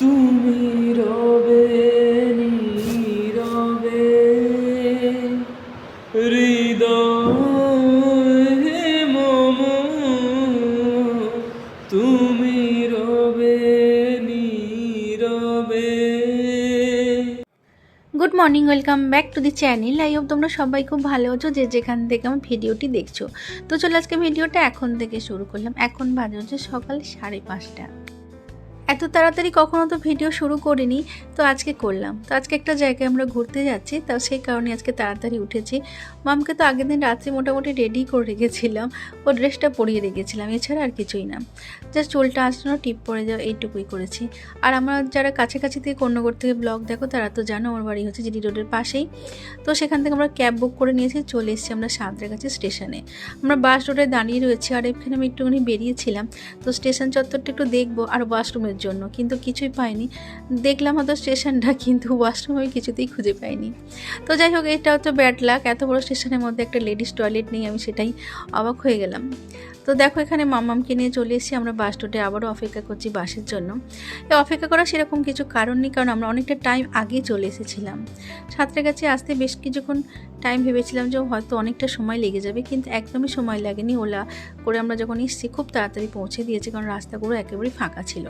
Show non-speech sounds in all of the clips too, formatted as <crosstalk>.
তুমি রবে, নীরবে। হৃদয়ে মম, তুমি রবে, নীরবে। Good morning welcome back to the channel I hope তোমরা সবাই খুব ভালো আছো, যে যেখান থেকে আমার ভিডিওটি দেখছ। তো চলে আজকে ভিডিওটা এখন থেকে শুরু করলাম। এখন বাজে হচ্ছে সকাল সাড়ে পাঁচটা। এত তাড়াতাড়ি কখনো তো ভিডিও শুরু করিনি, তো আজকে করলাম। তো আজকে একটা জায়গায় আমরা ঘুরতে যাচ্ছি তাও সেই কারণে আজকে তাড়াতাড়ি উঠেছি। মামকে তো আগের দিন রাত্রে মোটামুটি রেডি করে রেখেছিলাম, ও ড্রেসটা পরিয়ে রেখেছিলাম, এছাড়া আর কিছুই না। জাস্ট চুলটা আসলো টিপ পরে যাও, এইটুকুই করেছি। আর আমরা যারা কাছাকাছি থেকে কন্যগর থেকে ব্লগ দেখো, তারা তো জানো আমার বাড়ি হচ্ছে জিডি রোডের পাশেই। তো সেখান থেকে আমরা ক্যাব বুক করে নিয়েছি, চলে এসেছি আমরা সাঁতরাগাছি স্টেশনে আমরা বাস রোডে দাঁড়িয়ে রয়েছি, আর এখানে আমি একটুখানি বেরিয়েছিলাম। তো স্টেশন চত্বরটা একটু দেখব, আর ওয়াশরুমের জন্য, কিন্তু কিছুই পাইনি। দেখলাম হয়তো স্টেশনটা, কিন্তু ওয়াশরুম কিছুতেই খুঁজে পাইনি। তো যাই হোক, এটা হচ্ছে ব্যাড লাক এত বড় স্টেশনের মধ্যে একটা লেডিস টয়লেট নেই, আমি সেটাই অবাক হয়ে গেলাম। তো দেখো, এখানে মামামকে নিয়ে চলে এসেছি। আমরা বাস স্টপে আবারও অপেক্ষা করছি বাসের জন্য। অপেক্ষা করার সেরকম কিছু কারণ নেই, কারণ আমরা অনেকটা টাইম আগে চলে এসেছিলাম। সাঁতরাগাছি আসতে বেশ কিছুক্ষণ টাইম ভেবেছিলাম যে হয়তো অনেকটা সময় লেগে যাবে, কিন্তু একদমই সময় লাগেনি। ওলা করে আমরা যখন এসেছি, খুব তাড়াতাড়ি পৌঁছে দিয়েছি, কারণ রাস্তাগুলো একেবারেই ফাঁকা ছিল।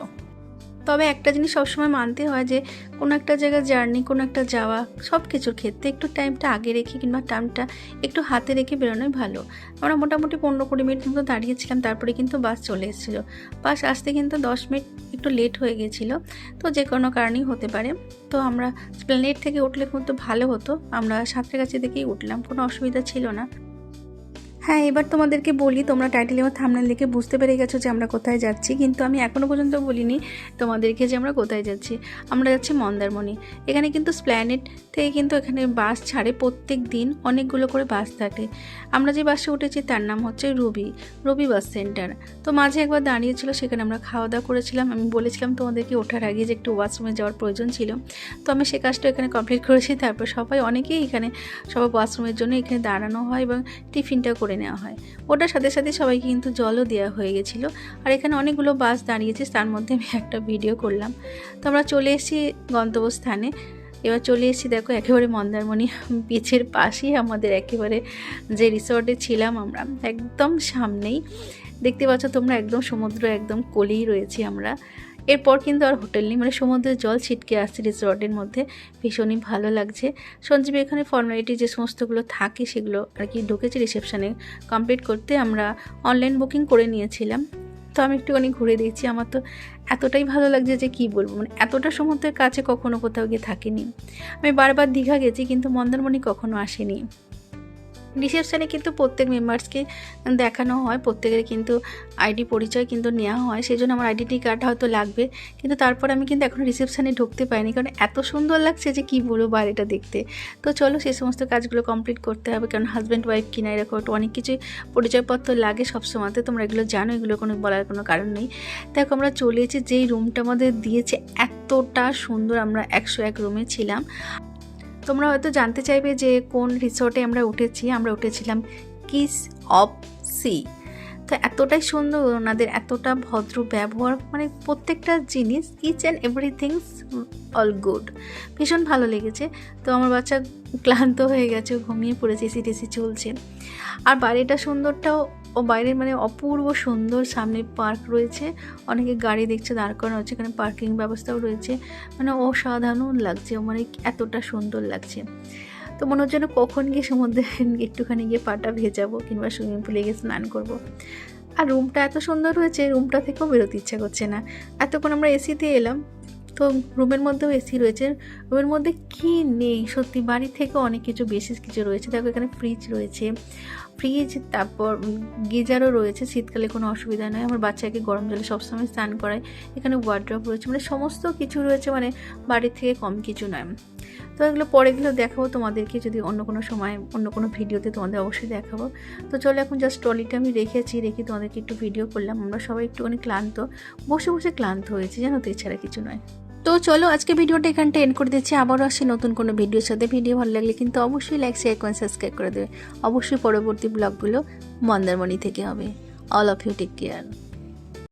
তবে একটা জিনিস সবসময় মানতে হয় যে, কোনো একটা জায়গায় জার্নি, কোনো একটা যাওয়া সব কিছুর ক্ষেত্রে একটু টাইমটা আগে রেখে কিংবা টাইমটা একটু হাতে রেখে বেরোনোই ভালো। আমরা মোটামুটি পনেরো কুড়ি মিনিট মতো দাঁড়িয়েছিলাম, তারপরে কিন্তু বাস চলে এসেছিল। বাস আসতে কিন্তু দশ মিনিট একটু লেট হয়ে গেছিল, তো যে কোনো কারণেই হতে পারে। তো আমরা প্লেট থেকে উঠলে কিন্তু ভালো হতো। আমরা সাঁতরাগাছি থেকেই উঠলাম, কোনো অসুবিধা ছিল না। হ্যাঁ এবার তোমাদেরকে বলি, তোমরা টাইটেল এবং থামনেল দেখে বুঝতে পেরে গেছো যে আমরা কোথায় যাচ্ছি, কিন্তু আমি এখনও পর্যন্ত বলিনি তোমাদেরকে যে আমরা কোথায় যাচ্ছি। আমরা যাচ্ছি মন্দারমণি। এখানে কিন্তু স্প্ল্যানেট থেকে কিন্তু এখানে বাস ছাড়ে প্রত্যেক দিন, অনেকগুলো করে বাস থাকে। আমরা যে বাসে উঠেছি তার নাম হচ্ছে রুবি, রবি বাস সেন্টার। তো মাঝে একবার দাঁড়িয়েছিল, সেখানে আমরা খাওয়া দাওয়া করেছিলাম। আমি বলেছিলাম তোমাদেরকে ওঠার আগে যে একটু ওয়াশরুমে যাওয়ার প্রয়োজন ছিল। তো আমি সে কাজটা এখানে কমপ্লিট করেছি। তারপর সবাই অনেকেই এখানে, সবাই ওয়াশরুমের জন্য এখানে দাঁড়ানো হয় এবং টিফিনটা করে নেওয়া হয়। ওটার সাথে সাথে সবাইকে কিন্তু জলও দেওয়া হয়ে গেছিল। আর এখানে অনেকগুলো বাস দাঁড়িয়েছে, তার মধ্যে আমি একটা ভিডিও করলাম। তো আমরা চলে এসেছি গন্তব্যস্থানে। এবার চলে এসেছি, দেখো, একেবারে মন্দারমণি <laughs> বিচের পাশেই আমাদের একেবারে যে রিসর্টে ছিলাম আমরা, একদম সামনেই। দেখতে পাচ্ছ তোমরা, একদম সমুদ্র একদম কোলেই রয়েছি আমরা। এরপর কিন্তু আর হোটেল নেই মানে সমুদ্রের জল ছিটকে আসছে রিসর্টের মধ্যে। ভীষণই ভালো লাগছে। সঞ্জীবী এখানে ফর্মালিটি যে সমস্তগুলো থাকে সেগুলো আর কি ঢুকেছে রিসেপশানে কমপ্লিট করতে আমরা অনলাইন বুকিং করে নিয়েছিলাম। তো আমি একটুখানি ঘুরে দেখছি, আমার তো এতটাই ভালো লাগছে যে কি বলব মানে এতটা সমুদ্রের কাছে কখনো কোথাও গিয়ে থাকিনি। আমি বারবার দীঘা গেছি কিন্তু মন্দারমণি কখনো আসেনি। রিসেপশানে কিন্তু প্রত্যেক মেম্বার্সকে দেখানো হয়, প্রত্যেকের কিন্তু আইডি পরিচয় কিন্তু নেওয়া হয় সেই জন্য আমার আইডেন্টি কার্ড হয়তো লাগবে। কিন্তু তারপর আমি কিন্তু এখন রিসেপশানে ঢুকতে পারিনি, কারণ এত সুন্দর লাগছে যে কী বলব বাড়িটা দেখতে। তো চলো সেই সমস্ত কাজগুলো কমপ্লিট করতে হবে, কারণ হাজব্যান্ড ওয়াইফ কিনা এরকম অনেক কিছুই পরিচয়পত্র লাগে সবসময়তে, তোমরা এগুলো জানো, এগুলো কোনো বলার কোনো কারণ নেই। দেখো আমরা চলে এসেছি, যেই রুমটা আমাদের দিয়েছে, এতটা সুন্দর আমরা একশো এক রুমে ছিলাম। তোমরা হয়তো জানতে চাইবে যে কোন রিসোর্টে আমরা উঠেছি আমরা উঠেছিলাম কিস অফ সি তো এতটাই সুন্দর ওনাদের, এতটা ভদ্র ব্যবহার মানে প্রত্যেকটা জিনিস each and everything's all good ভীষণ ভালো লেগেছে। তো আমার বাচ্চা ক্লান্ত হয়ে গেছে ঘুমিয়ে পড়েছে এসি টেসি চলছে। আর বাড়িটা সুন্দরটাও, ও বাইরের মানে অপূর্ব সুন্দর সামনে পার্ক রয়েছে। অনেকে গাড়ি দেখছে, দাঁড় করানো হচ্ছে, এখানে পার্কিং ব্যবস্থাও রয়েছে। মানে অসাধারণ লাগছে মানে এতটা সুন্দর লাগছে। তো মনে হচ্ছে যেন কখন গিয়ে সমুদ্রে একটুখানি গিয়ে পাটা ভেজাবো কিংবা সুইমিং পুলে গিয়ে স্নান করব। আর রুমটা এত সুন্দর হয়েছে রুমটা থেকেও বেরোতে ইচ্ছা করছে না। এতক্ষণ আমরা এসিতে এলাম, তো রুমের মধ্যেও এসি রয়েছে। রুমের মধ্যে কি নেই? সত্যি বাড়ি থেকে অনেক কিছু বেশি কিছু রয়েছে। দেখো এখানে ফ্রিজ রয়েছে। ফ্রিজ তারপর গিজারও রয়েছে। শীতকালে কোনো অসুবিধা নয় আমার বাচ্চাকে গরম জলে সবসময় স্নান করায় এখানে ওয়ার্ড্রপ রয়েছে। মানে সমস্ত কিছু রয়েছে। মানে বাড়ির থেকে কম কিছু নয়। তো এগুলো পরেগুলো দেখাবো তোমাদেরকে যদি অন্য কোনো সময়, অন্য কোনো ভিডিওতে তোমাদের অবশ্যই দেখাবো। তো চলো এখন জাস্ট ট্রলিটা আমি রেখেছি রেখে তোমাদেরকে একটু ভিডিও করলাম। আমরা সবাই একটুখানি ক্লান্ত, বসে বসে ক্লান্ত হয়েছি, জানো তো, এছাড়া কিছু নয়। তো চলো আজকে ভিডিওটা এখানটা এন্ড করে দিচ্ছি। আবারও আসি নতুন কোনো ভিডিওর সাথে। ভিডিও ভালো লাগলে কিন্তু অবশ্যই লাইক শেয়ার করে সাবস্ক্রাইব করে দেবে। অবশ্যই পরবর্তী ব্লগগুলো মন্দারমণি থেকে হবে। All of you take care